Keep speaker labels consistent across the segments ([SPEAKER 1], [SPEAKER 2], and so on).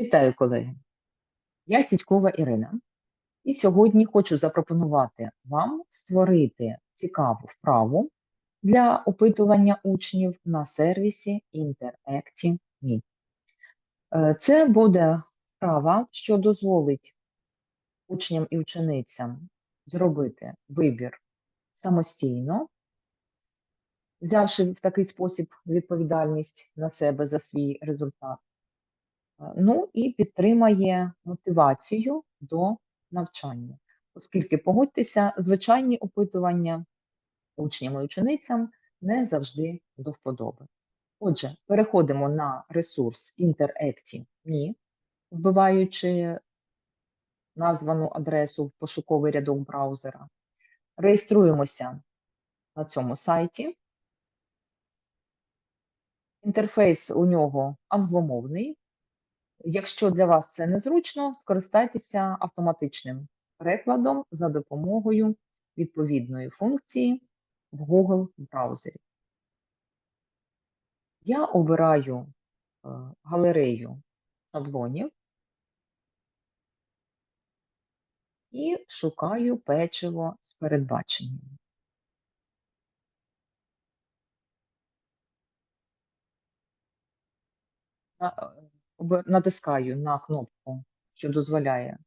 [SPEAKER 1] Вітаю, колеги! Я Сідькова Ірина, і сьогодні хочу запропонувати вам створити цікаву вправу для опитування учнів на сервісі Interactive.me. Е, Це буде вправа, що дозволить учням і ученицям зробити вибір самостійно, взявши в такий спосіб відповідальність на себе за свій результат. Ну і підтримає мотивацію до навчання, оскільки погодьтеся, звичайні опитування учням і ученицям не завжди до вподоби. Отже, переходимо на ресурс Interactive.me, вбиваючи названу адресу в пошуковий рядок браузера. Реєструємося на цьому сайті. Інтерфейс у нього англомовний. Якщо для вас це незручно, скористайтеся автоматичним перекладом за допомогою відповідної функції в Google браузері. Я обираю е, галерею шаблонів і шукаю печиво з передбаченням. Натискаю на кнопку, що дозволяє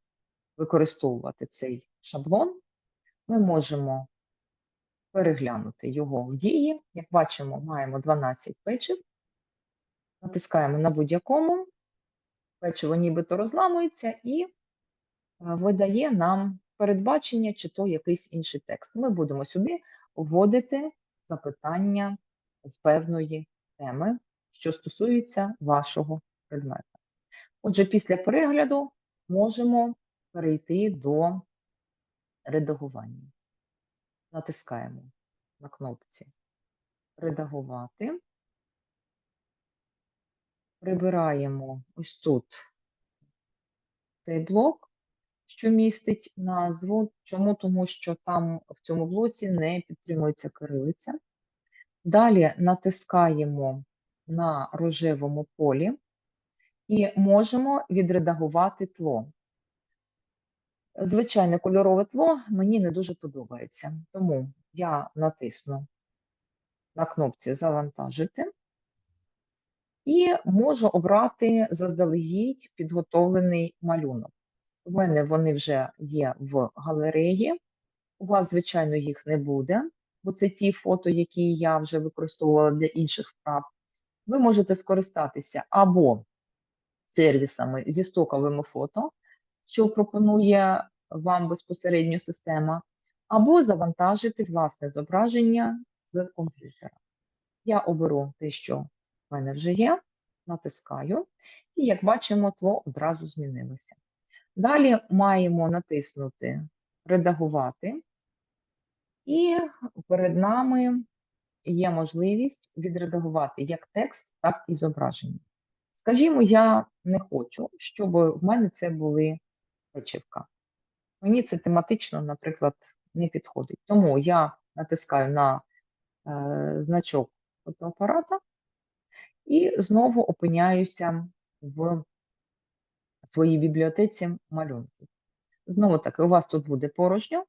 [SPEAKER 1] використовувати цей шаблон, ми можемо переглянути його в дії. Як бачимо, маємо 12 печив. Натискаємо на будь-якому, печиво нібито розламується і е, видає нам передбачення, чи то якийсь інший текст. Ми будемо сюди вводити запитання з певної теми, що стосується вашого предмета. Отже, після перегляду можемо перейти до редагування. Натискаємо на кнопці Редагувати. Прибираємо ось тут цей блок, що містить назву. Чому? Тому що там в цьому блоці не підтримується кирилиця. Далі натискаємо на рожевому полі і можемо відредагувати тло. Звичайне кольорове тло мені не дуже подобається, тому я натисну на кнопці Завантажити і можу обрати заздалегідь підготовлений малюнок. У мене вони вже є в галереї. У вас, звичайно, їх не буде, бо це ті фото, які я вже використовувала для інших вправ. Ви можете скористатися або сервісами зі стоковими фото, що пропонує вам безпосередньо система, або завантажити власне зображення з комп'ютера. Я оберу те, що в мене вже є, натискаю, і, як бачимо, тло одразу змінилося. Далі маємо натиснути Редагувати, і перед нами є можливість відредагувати як текст, так і зображення. Скажімо, я не хочу, щоб в мене це були печивка. Мені це тематично, наприклад, не підходить. Тому я натискаю на е, значок фотоапарата і знову опиняюся в своїй бібліотеці малюнків. Знову таки, у вас тут буде порожньо,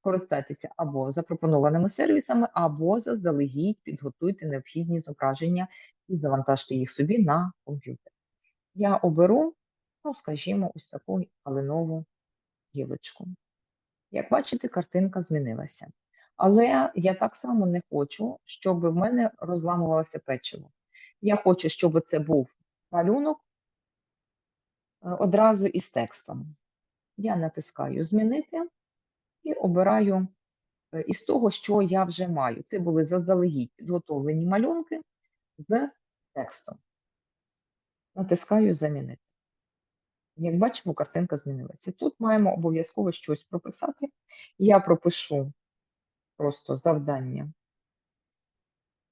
[SPEAKER 1] скористайтеся або запропонованими сервісами, або заздалегідь підготуйте необхідні зображення і завантажте їх собі на комп'ютер. Я оберу, ну, скажімо, ось таку калинову гілочку. Як бачите, картинка змінилася. Але я так само не хочу, щоб в мене розламувалося печиво. Я хочу, щоб це був малюнок е, одразу із текстом. Я натискаю Змінити і обираю е, із того, що я вже маю. Це були заздалегідь підготовлені малюнки з текстом. Натискаю Замінити. Як бачимо, картинка змінилася. Тут маємо обов'язково щось прописати. Я пропишу просто завдання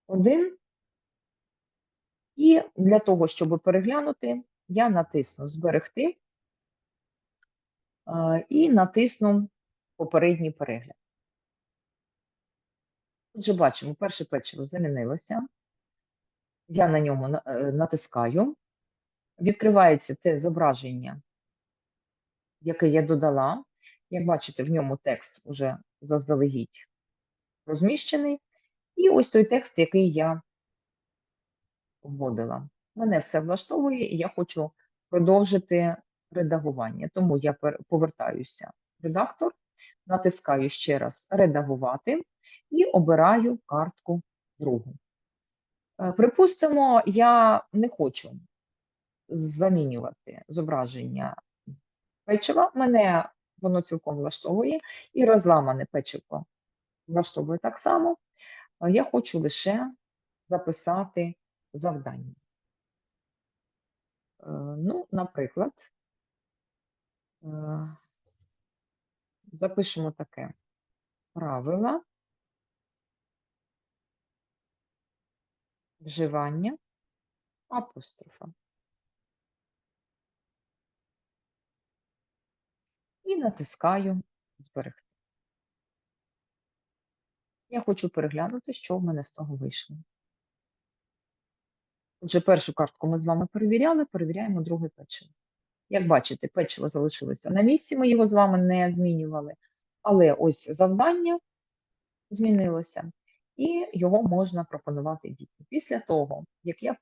[SPEAKER 1] 1. І для того, щоб переглянути, я натисну Зберегти і натисну попередній перегляд. Отже, бачимо, перше печиво замінилося. Я на ньому е, натискаю. відкривається те зображення, яке я додала. Як бачите, в ньому текст уже заздалегідь розміщений. І ось той текст, який я вводила. Мене все влаштовує, і я хочу продовжити редагування. Тому я повертаюся в редактор, натискаю ще раз Редагувати і обираю картку другу. Е, припустимо, я не хочу замінювати зображення печива. Мене воно цілком влаштовує, і розламане печиво влаштовує так само. Я хочу лише записати завдання. Е, ну, наприклад, е, запишемо таке правила вживання апострофа. І натискаю зберегти. Я хочу переглянути, що в мене з того вийшло. Отже, першу картку ми з вами перевіряли, перевіряємо друге печиво. Як бачите, печиво залишилося на місці, ми його з вами не змінювали. Але ось завдання змінилося, і його можна пропонувати дітям. Після того, як я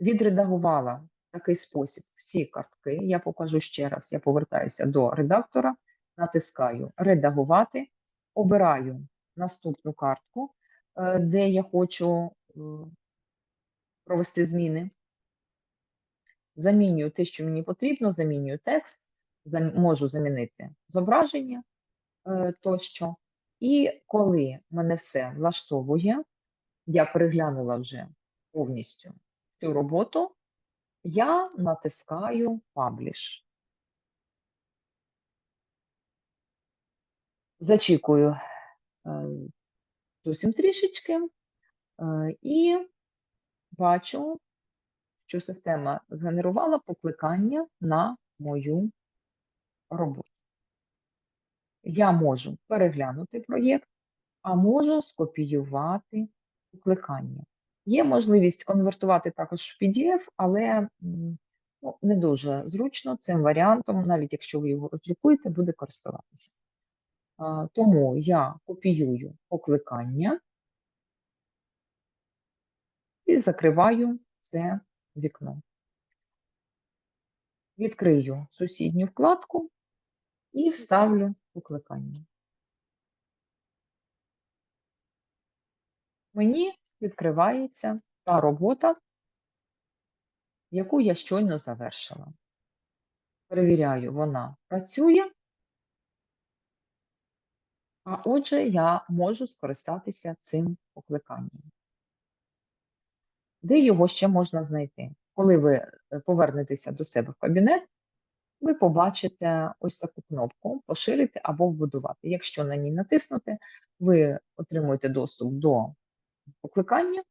[SPEAKER 1] відредагувала такий спосіб всі картки, я покажу ще раз, я повертаюся до редактора, натискаю Редагувати, обираю наступну картку, е, де я хочу е, провести зміни. Замінюю те, що мені потрібно, замінюю текст, можу замінити зображення е, тощо. І коли мене все влаштовує, я переглянула вже повністю цю роботу, я натискаю Publish. Зачікую е, зовсім трішечки е, і бачу, що система згенерувала покликання на мою роботу. Я можу переглянути проєкт, а можу скопіювати покликання. Є можливість конвертувати також в PDF, але ну, не дуже зручно цим варіантом, навіть якщо ви його роздрукуєте, буде користуватися. Тому я копіюю покликання і закриваю це вікно. Відкрию сусідню вкладку і вставлю покликання. Мені відкривається та робота, яку я щойно завершила. Перевіряю, вона працює, а отже, я можу скористатися цим покликанням. Де його ще можна знайти? Коли ви е, повернетеся до себе в кабінет, ви побачите ось таку кнопку Поширити або вбудувати. Якщо на ній натиснути, ви отримуєте доступ до покликання,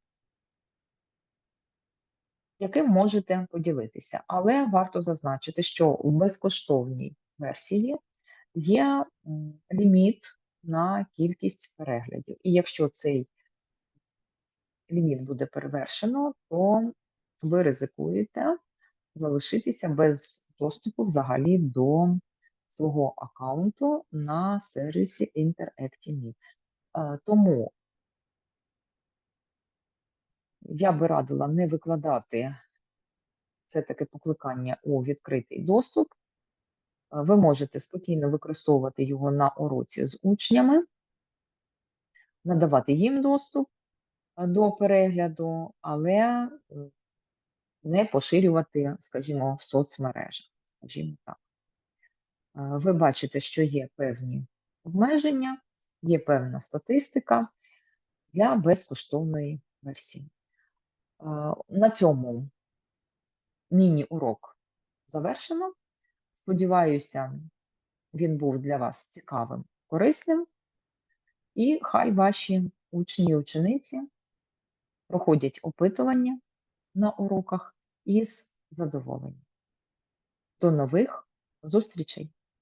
[SPEAKER 1] яким можете поділитися. Але варто зазначити, що у безкоштовній версії є ліміт на кількість переглядів. І якщо цей ліміт буде перевершено, то ви ризикуєте залишитися без доступу взагалі до свого аккаунту на сервісі Interactive е, Тому я би радила не викладати це таке покликання у відкритий доступ. Е, ви можете спокійно використовувати його на уроці з учнями, надавати їм доступ е, до перегляду, але не поширювати, скажімо, в соцмережах. Скажімо так. Ви бачите, що є певні обмеження, є певна статистика для безкоштовної версії. На цьому міні-урок завершено. Сподіваюся, він був для вас цікавим, корисним, і хай ваші учні і учениці проходять опитування на уроках із задоволенням. До нових зустрічей!